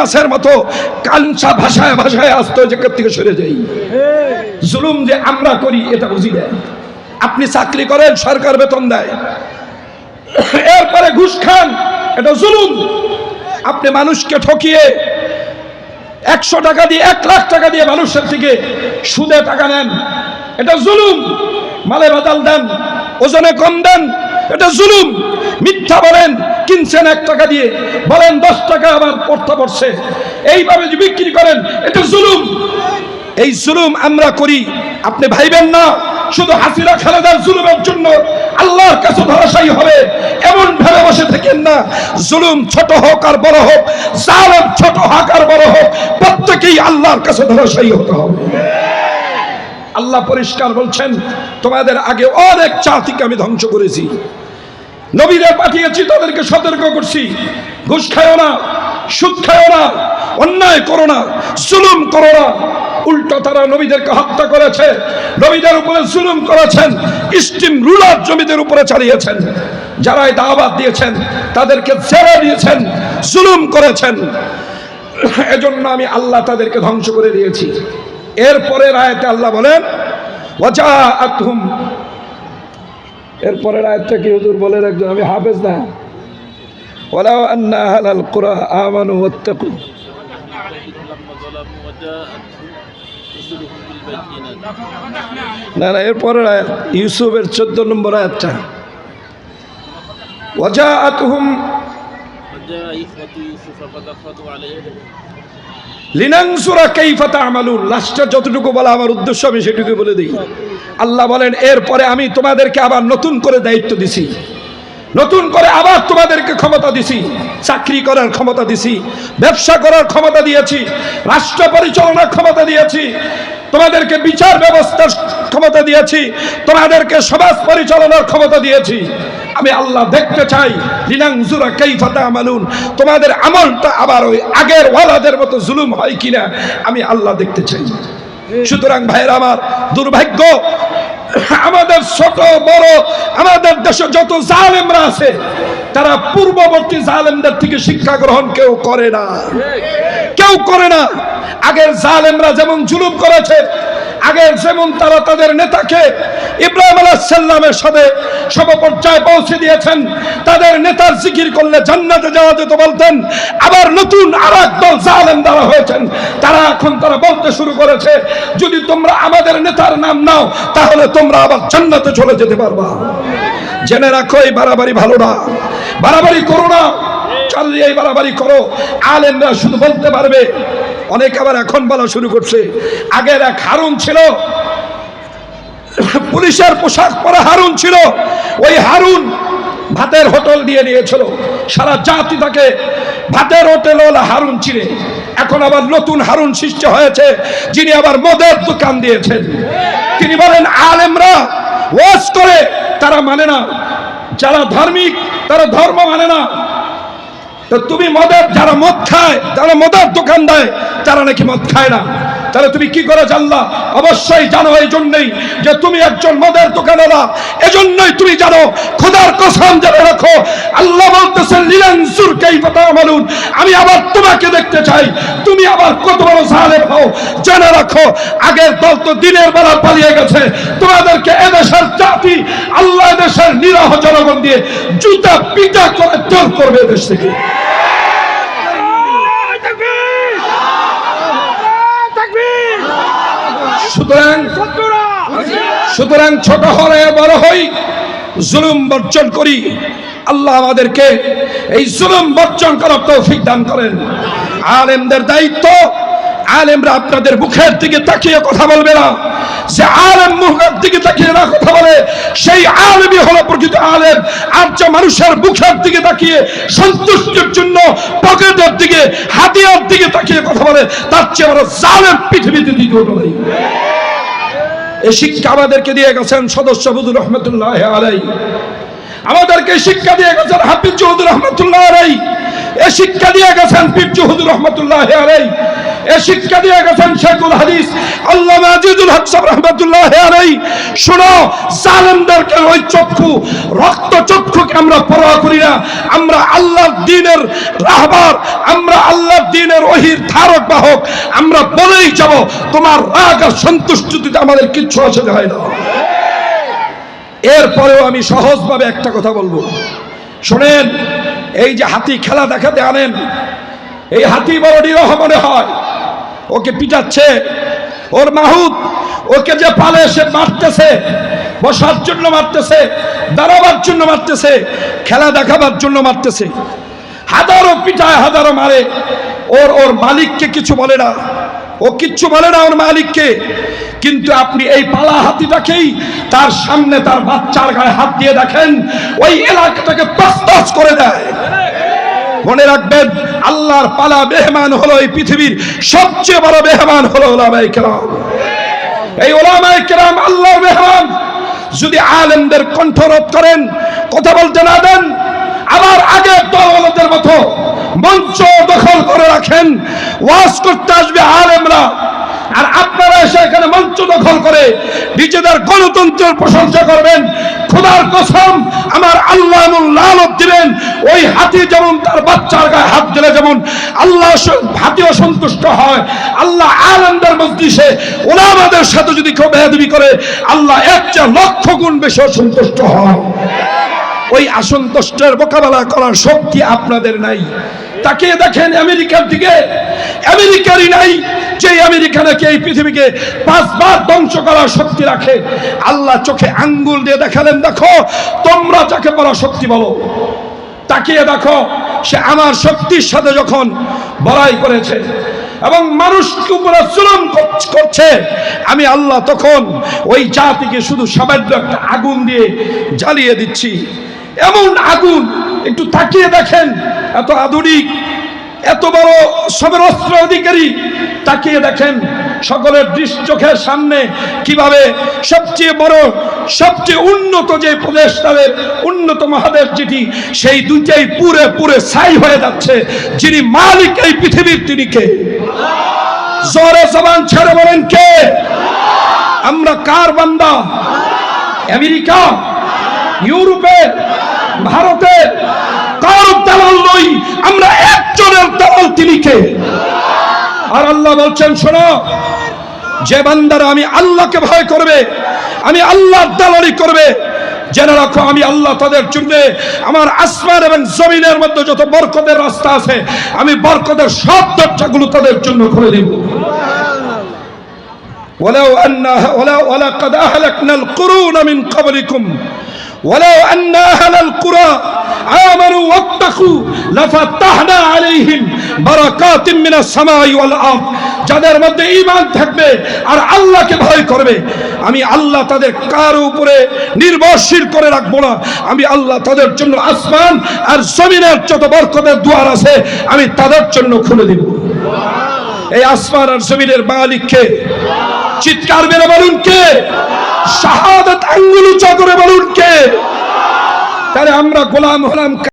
মাছের মতো কাঞ্চা ভাষায় ভাষায় আসতো যে থেকে সরে যাই। জুলুম যে আমরা করি, এটা বুঝি না আপনি চাকরি করেন, সরকার বেতন দেয়। এরপরে ঘুষ খান, এটা জুলুম। আপনি মানুষকে ঠকিয়ে একশো টাকা দিয়ে, এক লাখ টাকা দিয়ে মানুষের থেকে সুদে টাকা নেন, এটা জুলুম। মালে বাদাল দেন, ওজনে কম দেন এটা জুলুম। মিথ্যা বলেন, কিনছেন এক টাকা দিয়ে। বলেন, দশ টাকা আবার পড়তে পড়ছে। এইভাবে যে বিক্রি করেন, এটা জুলুম। এই জুলুম আমরা করি। আপনি ভাইবেন না, শুধু হাসিনা খালেদার জুলুমের জন্য আল্লাহর কাছে ধরাশায়ী হবে। এমন ভাবে বসে থাকেন না। জুলুম ছোট হোক আর বড় হোক, জালেম ছোট হোক আর বড় হোক, প্রত্যেকেই আল্লাহর কাছে ধরাশায়ী হতে হবে। আল্লাহ পরিষ্কার বলছেন, তোমাদের আগে অনেক জাতিকে আমি ধ্বংস করেছি। নবীদের পাঠিয়েছি, তাদেরকে সতর্ক করছি। ঘুষ খায়ও না, সুদ খায়ও না, অন্যায় করো না, জুলুম করো না। উল্টো তারা নবীদেরকে হত্যা করেছে, নবীদের উপরে জুলুম করেছেন, স্টিম রুলার জমিদের উপরে চালিয়েছেন। যারা এই দাওয়াত দিয়েছেন, তাদেরকে জেলে দিয়েছেন, জুলুম করেছেন। এজন্য আমি আল্লাহ তাদেরকে ধ্বংস করে দিয়েছি। এরপরে রায়তে আল্লাহ বলেন ওয়াজা আতহুম এরপরের আয়াতটা কি হুজুর বলে রাখবেন? আমি হাফেজ না। ওলাও আন্না হালাল কুরা আমানু ওত্তাকু না না, এরপরের আয়াত, ইউসুফের চোদ্দ নম্বর আয়াতটা। ওজা আতহুম লিনাংসুরা কাইফাতা আমালুন লাস্টটা যতটুকু বলা আমার উদ্দেশ্য, আমি সেটুকু বলে দিই। আল্লাহ বলেন, এরপরে আমি তোমাদেরকে আবার নতুন করে দায়িত্ব দিছি। নতুন করে আবার তোমাদেরকে ক্ষমতা দিছি। চাকরি করার ক্ষমতা দিছি, ব্যবসা করার ক্ষমতা দিয়েছি, রাষ্ট্র পরিচালনার ক্ষমতা দিয়েছি, তোমাদেরকে বিচার ব্যবস্থার ক্ষমতা দিয়েছি, তোমাদেরকে সমাজ পরিচালনার ক্ষমতা দিয়েছি। আমি আল্লাহ দেখতে চাই লিনাংজুরা কাইফাতা আমালুন তোমাদের আমলটা আবার ওই আগের ওয়ালাদের মতো জুলুম হয় কিনা, আমি আল্লাহ দেখতে চাই। সুতরাং ভাইয়ের আমার দুর্ভাগ্য, আমাদের ছোট, বড়, আমাদের দেশে যত জালেমরা আছে, তারা পূর্ববর্তী জালেমদের থেকে শিক্ষা গ্রহণ কেউ করে না। কেউ করে না। আগের জালেমরা যেমন জুলুম করেছে, আগের যেমন তারা তাদের নেতাকে ইব্রাহিম আলাহ সাল্লামের সাথে সমপর্যায়ে পৌঁছে দিয়েছেন। তাদের নেতার জিকির করলে জান্নাতে যাওয়া যেত বলতেন। আবার নতুন আর দল জালেম দ্বারা হয়েছেন। তারা এখন তারা বলতে শুরু করেছে, যদি তোমরা আমাদের নেতার নাম নাও, তাহলে তোমরা আবার জান্নাতে চলে যেতে পারবা। জেনে রাখো, এই বাড়াবাড়ি ভালো না। বাড়াবাড়ি করো না। চালিয়ে এই বাড়াবাড়ি করো। আলেমরা শুধু বলতে পারবে। অনেক আবার এখন বলা শুরু করছে। আগের এক হারুন ছিল পুলিশের পোশাক পরা হারুন ছিল। ওই হারুন ভাতের হোটেল দিয়ে নিয়েছিল। সারা জাতি তাকে ভাতের হোটেল ওলা হারুন চিনে। এখন আবার নতুন হারুন সৃষ্টি হয়েছে, যিনি আবার মদের দোকান দিয়েছেন। তিনি বলেন, আলেমরা ওয়াজ করে, তারা মানে না। যারা ধার্মিক, তারা ধর্ম মানে না। তো তুমি মদের, যারা মদ খায়, যারা মদের দোকান দেয়, তারা নাকি মদ খায় না। তাহলে তুমি কি করে জানলা? অবশ্যই জানো এই জন্যই যে তুমি একজন মদের দোকানেরা এজন্যই তুমি জানো, খোদার কসম জেনে রাখো। আল্লাহ বলতেছেন লিলানসুর কাইফাতা আমালুন। আমি আবার তোমাকে দেখতে চাই। তুমি আবার কত বড় জালেম হও। জেনে রাখো, আগের দল তো দিনের বেলা পালিয়ে গেছে। তোমাদেরকে এদেশের জাতি, আল্লাহ এদেশের নিরহ জনগণ দিয়ে জুতা পিটা করে চোর করবে দেশ থেকে। সুতরাং ছোট হলে বড় হই, জুলুম বর্জন করি। আল্লাহ আমাদেরকে এই জুলুম বর্জন করার তৌফিক দান করেন। আলেমদের দায়িত্ব, আলেমরা আপনাদের মুখের দিকে তাকিয়ে কথা বলবে না। যে আলেম মুখের দিকে তাকিয়ে না কথা বলে, সেই আলেমই হলো প্রকৃত আলেম। আর যে মানুষের মুখের দিকে তাকিয়ে সন্তুষ্টির জন্য পকেটের দিকে, হাতিয়ার দিকে তাকিয়ে কথা বলে, তার চেয়ে বড় জালেম পৃথিবীতে দ্বিতীয়টা নেই। এই শিক্ষা আমাদেরকে দিয়ে গেছেন সদস্য বুজুর রহমতুল্লাহ আলাই। আমাদেরকে শিক্ষা দিয়ে গেছেন হাফিজ চৌধুর রহমতুল্লাহ আলাই। এ শিক্ষা দিয়ে গেছেন পিপচু চৌধুর রহমতুল্লাহ আলাই। এ শিক্ষা দিয়ে গেছেন শেখুল হাদিস। আল্লাহ আজিদুল হক সাহেব রহমতুল্লাহ আলাই শোনো ওই চক্ষু, রক্ত চক্ষুকে আমরা পরোয়া করি না। আমরা আল্লাহর দিনের রাহবার, আমরা আল্লাহর দিনের ওই হাতির ধারক, বাহক। আমরা বলেই যাব, তোমার রাগ আর সন্তুষ্টিতে আমাদের কিচ্ছু আসে যায় না। এরপরেও আমি সহজভাবে একটা কথা বলব। শোনেন, এই যে হাতি খেলা দেখাতে আনেন এই হাতি বড় নিরহ মনে হয়। ওকে পিটাচ্ছে। ওর মাহুত, ওকে যে পালে সে মারতেছে, বসার জন্য মারতেছে, দাঁড়াবার জন্য মারতেছে, খেলা দেখাবার জন্য মারতেছে। হাজারো পিটায়, হাজারো মারে। ওর ওর মালিককে কিছু বলে না। ও কিচ্ছু বলে না ওর মালিককে। কিন্তু আপনি এই পালা হাতিটাকেই তার সামনে তার বাচ্চার গায়ে হাত দিয়ে দেখেন, ওই এলাকাটাকে তসতস করে দেয়। মনে রাখবেন আল্লাহর পালা মেহমান হলো এই পৃথিবীর সবচেয়ে বড় মেহমান হলো ওলামাই কেরাম। এই ওলামাই কেরাম আল্লাহ মেহমান। যদি আলেমদের কণ্ঠরোধ করেন, কথা বলতে না দেন, আবার আগে দলদের মতো মঞ্চ দখল করে রাখেন, ওয়াজ করতে আসবে আলেমরা। আর আপনারা এসে এখানে মঞ্চ দখল করে নিজেদের গণতন্ত্রের প্রশংসা করবেন। খোদার কসম, আমার আল্লাহ এমন লালত দিবেন ওই হাতি যেমন তার বাচ্চার গায়ে হাত দিলে যেমন আল্লাহ স- হাতি অসন্তুষ্ট হয়। আল্লাহ আলমদের মজলিসে ওলামাদের সাথে যদি কেউ বেহাদবি করে, আল্লাহ এক চেয়ে লক্ষ গুণ বেশি অসন্তুষ্ট হয়। ওই অসন্তুষ্টের মোকাবেলা করার শক্তি আপনাদের নাই। তাকে দেখেন আমেরিকার দিকে। আমেরিকারই নাই যে আমেরিকা নাকি এই পৃথিবীকে পাঁচবার ধ্বংস করার শক্তি রাখে। আল্লাহ চোখে আঙ্গুল দিয়ে দেখালেন, দেখো, তোমরা যাকে বলা শক্তি বলো। তাকিয়ে দেখো, সে আমার শক্তির সাথে যখন বড়াই করেছে এবং মানুষকে উপরে কর- করছে, আমি আল্লাহ তখন ওই জাতিকে শুধু সামান্য একটা আগুন দিয়ে জ্বালিয়ে দিচ্ছি। এমন আগুন একটু তাকিয়ে দেখেন, এত আধুনিক, এত বড় সবের অস্ত্র অধিকারী। তাকিয়ে দেখেন সকলের চোখের সামনে কীভাবে সবচেয়ে বড়, সবচেয়ে উন্নত যে প্রদেশ তাদের উন্নত মহাদেশ যেটি, সেই দুইটাই পুরে পুরে ছাই হয়ে যাচ্ছে। যিনি মালিক এই পৃথিবীর তিনি কে? জোরে জবান ছেড়ে বলেন কে? আমরা কার বান্দা? আমেরিকা? ইউরোপের? ভারতের কারো দালাল নই আমরা একজনের দালাল তিনি কে আর আল্লাহ বলছেন শোনো যে বান্দারা আমি আল্লাহকে ভয় করবে আমি আল্লাহর দালালি করবে জেনে রাখো আমি আল্লাহ তাদের জন্য আমার আসমান এবং জমিনের মধ্যে যত বরকতের রাস্তা আছে আমি বরকতের সব দরজাগুলো তাদের জন্য খুলে দেব ولو أن ولو ولقد أهلكنا القرون من قبلكم ولو أن أهل القرى آمنوا واتقوا لفتحنا عليهم بركات من السماء والأرض যাদের মধ্যে ঈমান থাকবে আর আল্লাহকে ভয় করবে আমি আল্লাহ তাদের কার উপরে নির্ভরশীল করে রাখবো না আমি আল্লাহ তাদের জন্য আসমান আর জমিনের যত বরকতের দুয়ার আছে আমি তাদের জন্য খুলে দিব এই আসমান আর জমিনের মালিককে চিৎকার মেরে বলুন কে শাহাদাত আঙ্গুল উঁচা করে বলুন কে? তাহলে আমরা গোলাম হলাম